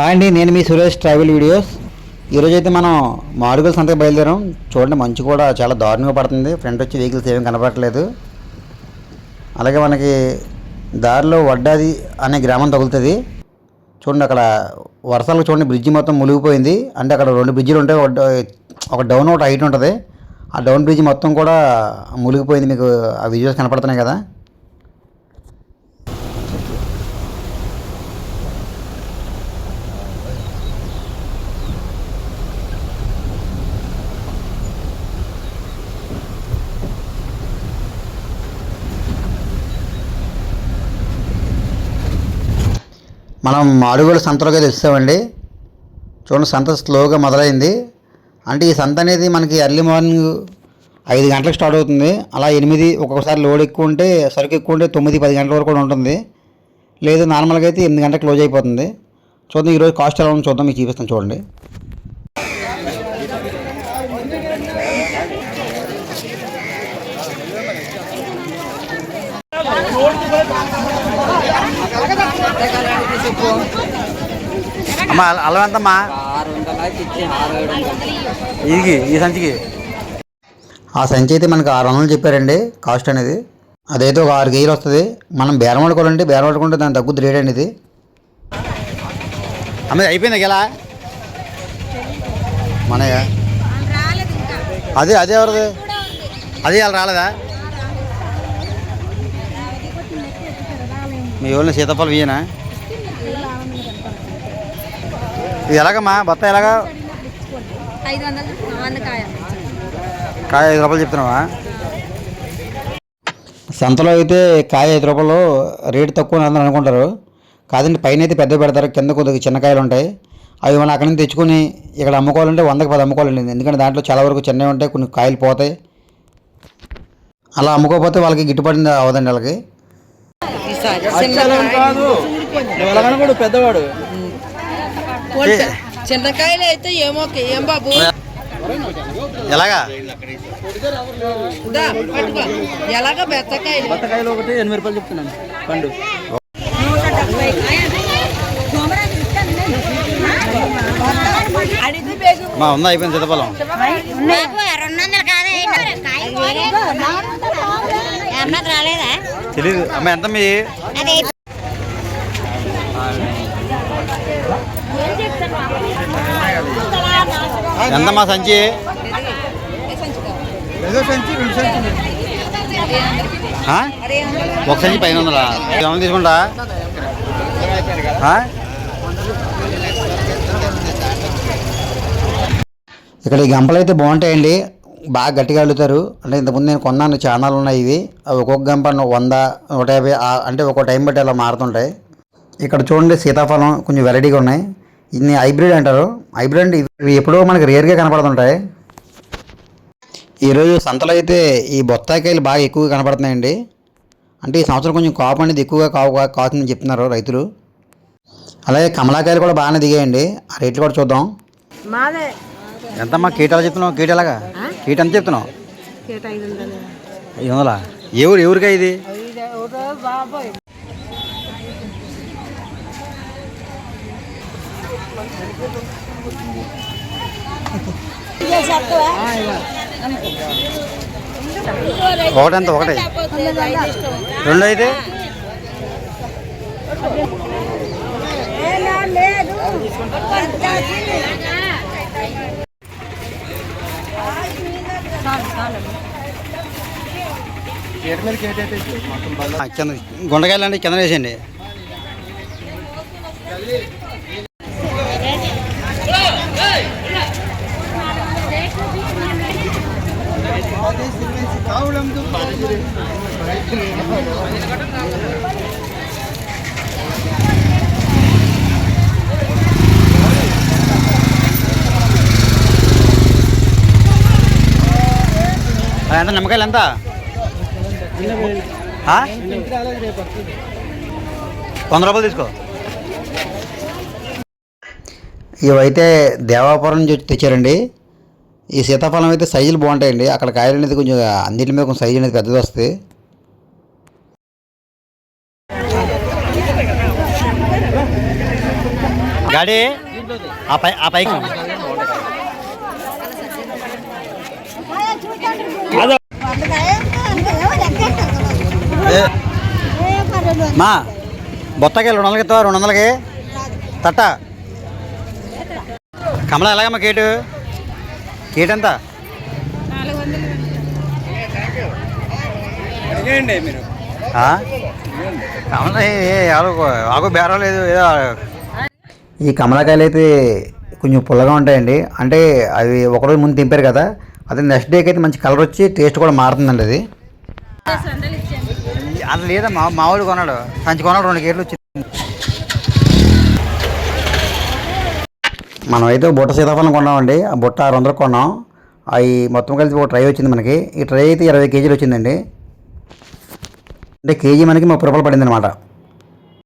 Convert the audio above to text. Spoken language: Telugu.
హాయ్ అండి నేను మీ సురేష్ ట్రావెల్ వీడియోస్. ఈరోజు అయితే మనం మాడుగుల సంతకి బయలుదేరాం. చూడండి మంచు కూడా చాలా దారుణంగా పడుతుంది. ఫ్రంట్ వచ్చి వెహికల్స్ ఏమీ కనపడట్లేదు. అలాగే మనకి దారిలో వడ్డాది అనే గ్రామం తగులుతుంది. చూడండి అక్కడ వర్షాలకు చూడండి బ్రిడ్జి మొత్తం మునిగిపోయింది. అంటే అక్కడ రెండు బ్రిడ్జిలు ఉంటాయి ఒక ఒక డౌన్ ఒకటి హైట్ ఉంటుంది. ఆ డౌన్ బ్రిడ్జ్ మొత్తం కూడా మునిగిపోయింది. మీకు ఆ విజువల్స్ కనపడుతున్నాయి కదా. మనం మాడుగుల సంతలోకి తెలుస్తామండి చూడండి సంత స్లోగా మొదలైంది. అంటే ఈ సంత అనేది మనకి ఎర్లీ మార్నింగ్ ఐదు గంటలకు స్టార్ట్ అవుతుంది. అలా ఎనిమిది ఒక్కొక్కసారి లోడ్ ఎక్కువ ఉంటే సరుకు ఎక్కువ ఉంటే తొమ్మిది పది గంటల వరకు కూడా ఉంటుంది. లేదు నార్మల్గా అయితే ఎనిమిది గంటలకు క్లోజ్ అయిపోతుంది. చూద్దాం ఈరోజు కాస్ట్ ఎలా ఉందో చూద్దాం మీకు చూపిస్తాను చూడండి. అమ్మా అల్లం ఎంతమ్మా ఇది ఈ సంచికి. ఆ సంచి అయితే మనకి ఆరు వందలు చెప్పారండి కాస్ట్ అనేది. అదైతే ఒక ఆరు కేజీలు వస్తుంది. మనం బేరం పడుకోవాలంటే బేరం పడుకుంటే దాని తగ్గుద్ది రేట్ అండి ఇది. అమ్మ అయిపోయింది ఎలా మనయ్య అదే అదే ఎవరిది? అదే వాళ్ళు రాలేదా? మీ ఊళ్ళో సీతాఫలం ఇయ్యనా? ఇది ఎలాగమ్మా? బత్త ఎలాగా? ఐదు వందలు వందకాయ కాయ ఐదు రూపాయలు చెప్తున్నావా? సంతలో అయితే కాయ ఐదు రూపాయలు రేటు తక్కువ అందరూ అనుకుంటారు. కాదండి పైన అయితే పెద్ద పెడతారు కింద కొద్దిగా చిన్న కాయలు ఉంటాయి. అవి మనం అక్కడి నుంచి తెచ్చుకొని ఇక్కడ అమ్ముకోవాలంటే వందకి పది అమ్ముకోవాలండి ఎందుకంటే దాంట్లో చాలా వరకు చిన్నవి ఉంటాయి కొన్ని కాయలు పోతాయి. అలా అమ్ముకోకపోతే వాళ్ళకి గిట్టుబడి అవ్వదండి వాళ్ళకి. పెద్దవాడు. చిన్నకాయలు అయితే ఏమో ఏం బాబు? ఎలాగా? ఎలాగ బెత్తకాయలు? బత్తకాయలు ఒకటి ఎనిమిది రూపాయలు చెప్తున్నాను. పండు. మా ఉందా అయిపోయింది సీతాఫలం. రాలేదా తెలీదు. అమ్మ ఎంత మీ? అదే ఎంత మా సంచి? ఒక సంచి పైన వందలా ఏమన్నా తీసుకుంటా? ఇక్కడ ఈ గంపలు అయితే బాగుంటాయండి. బాగా గట్టిగా అల్లుతారు. అంటే ఇంతకుముందు నేను కొన్నాను ఛానల్ ఉన్నాయి ఇవి. అవి ఒక్కొక్క గంప వంద నూట యాభై అంటే ఒక్కో టైం బట్టి అలా మారుతుంటాయి. ఇక్కడ చూడండి సీతాఫలం కొంచెం వెరైటీగా ఉన్నాయి. ఇన్ని హైబ్రిడ్ అంటారు. హైబ్రిడ్ అంటే ఇవి ఎప్పుడో మనకి రేర్గా కనపడుతుంటాయి. ఈరోజు సంతలో అయితే ఈ బొత్తాయికాయలు బాగా ఎక్కువగా కనపడుతున్నాయండి. అంటే ఈ సంవత్సరం కొంచెం కాపు అనేది ఎక్కువగా కావు కాస్తుందని చెప్తున్నారు రైతులు. అలాగే కమలాకాయలు కూడా బాగానే దిగాయండి. ఆ రేట్లు కూడా చూద్దాం. మాదే. ఎంతమ్మా కీటాలు చెప్తున్నావు కీట ఎలాగా కీట ఎంత చెప్తున్నావు? కేట ఐదు వందలు. ఐదు వందలా ఎవరు ఎవరికా ఇది? ఒకటంత ఒకటి. ఒకటి రెండు అయితే? కింద గుండకాయలు అండి కింద వేసేయండి ఆ, ఎంత? నిమ్మకాయలు ఎంత? వంద రూపాయలు తీసుకో. ఇవైతే దేవాపురం నుంచి తెచ్చారండి. ఈ సీతాఫలం అయితే సైజులు బాగుంటాయండి. అక్కడ కాయలు అనేది కొంచెం అన్నిటి మీద కొంచెం సైజు అనేది పెద్దది వస్తుంది. గాడి ఆ పై ఆ పైకి. మా బొత్తకాయలు రెండు వందలకి ఇస్తావా? రెండు వందలకి? తట్ట. కమల ఎలాగమ్మా కేటు కేటు ఎంత మీరు. ఆ? కమల ఏ- ఏ, ఆగు ఆగు బేరం లేదు ఏదో ఈ కమలకాయలు అయితే కొంచెం పుల్లగా ఉంటాయండి. అంటే అవి ఒకరోజు ముందు తింపారు కదా అదే నెక్స్ట్ డేకి అయితే మంచి కలర్ వచ్చి టేస్ట్ కూడా మారుతుందండి అది. అది లేదా మా మామూలు కొన్నాడు. సంచి కొన్నాడు రెండు కేట్లు వచ్చి మనం అయితే బుట్ట సీతాఫలం కొన్నామండి. ఆ బుట్ట ఆరు వందలకు కొన్నాం. అవి మొత్తం కలిసి ఒక ట్రై వచ్చింది మనకి. ఈ ట్రై అయితే ఇరవై కేజీలు వచ్చిందండి. అంటే కేజీ మనకి ముప్పై రూపాయలు పడింది అనమాట